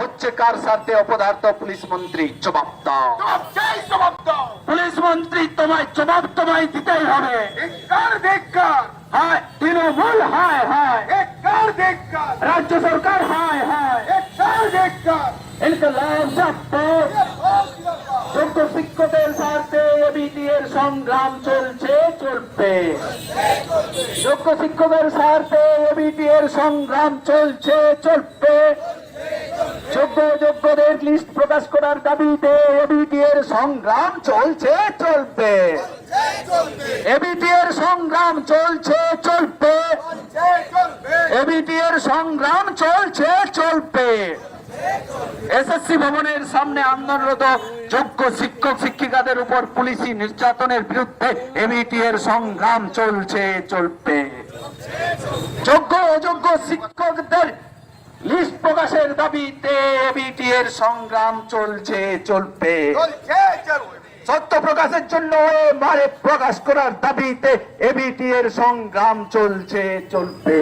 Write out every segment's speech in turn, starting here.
হচ্ছে কার স্বার্থে অপদার্থ পুলিশ মন্ত্রী জবাব দাও। পুলিশ মন্ত্রী তোমায় জবাব তোমায় দিতেই হবে। তৃণমূল হায় হায়। রাজ্য সরকার হায় হায়। ইনকলাব যোগ্য শিক্ষকের স্বার্থে এবিটি এর সংগ্রাম চলছে চলবে। যোগ্য শিক্ষকের স্বার্থে এবিটি এর সংগ্রাম চলছে চলবে। যোগ্যদের লিস্ট প্রকাশ করার দাবিতে এবিটি এর সংগ্রাম চলছে চলবে এবিটি এর সংগ্রাম চলছে চলবে এবিটি এর সংগ্রাম চলছে চলবে এসএসসি ভবনের সামনে আন্দোলনরত যোগ্য শিক্ষক, শিক্ষিকাদের উপর পুলিশি নির্যাতনের বিরুদ্ধে এবিটি এর সংগ্রাম চলছে চলবে যোগ্য, অযোগ্য শিক্ষকদের লিস্ট প্রকাশের দাবিতে এবিটি এর সংগ্রাম চলছে চলবে। সত্য প্রকাশের জন্য মারে প্রকাশ করার দাবিতে এবিটি এর সংগ্রাম চলছে চলবে।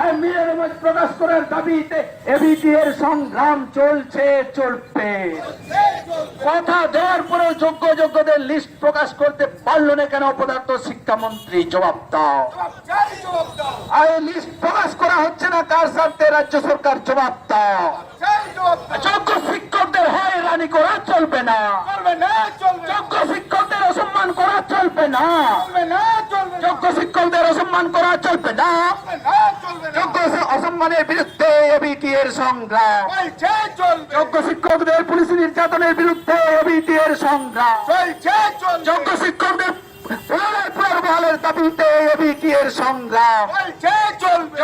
আর মত প্রকাশ করার দাবিতে এবিটি এর সংগ্রাম চলছে চলবে। কথা দেওয়ার পরেও যোগ্য যোগ্যদের লিস্ট প্রকাশ করতে পারল না কেন পদার্থ শিক্ষামন্ত্রী? জবাব দাও। জবাব চাই দাও লিস্ট প্রকাশ করা হচ্ছে না কার স্বার্থে রাজ্য সরকার? জবাব দাও। যোগ্য শিক্ষকদের হয়রানি করা চলবে না। যোগ্য শিক্ষকদের অসম্মান করা চলবে না। চলবে না। যোগ্য শিক্ষকদের অসম্মান করা চলবে না। যোগ্য অসম্মানের বিরুদ্ধে এবিটি এর সংগ্রাম যোগ্য শিক্ষকদের পুলিশ নির্যাতনের বিরুদ্ধে এবিটি এর সংগ্রাম যোগ্য শিক্ষকদের পুনরায় পুনর্বহালের দাবিতে এবিটি এর সংগ্রাম চলবে।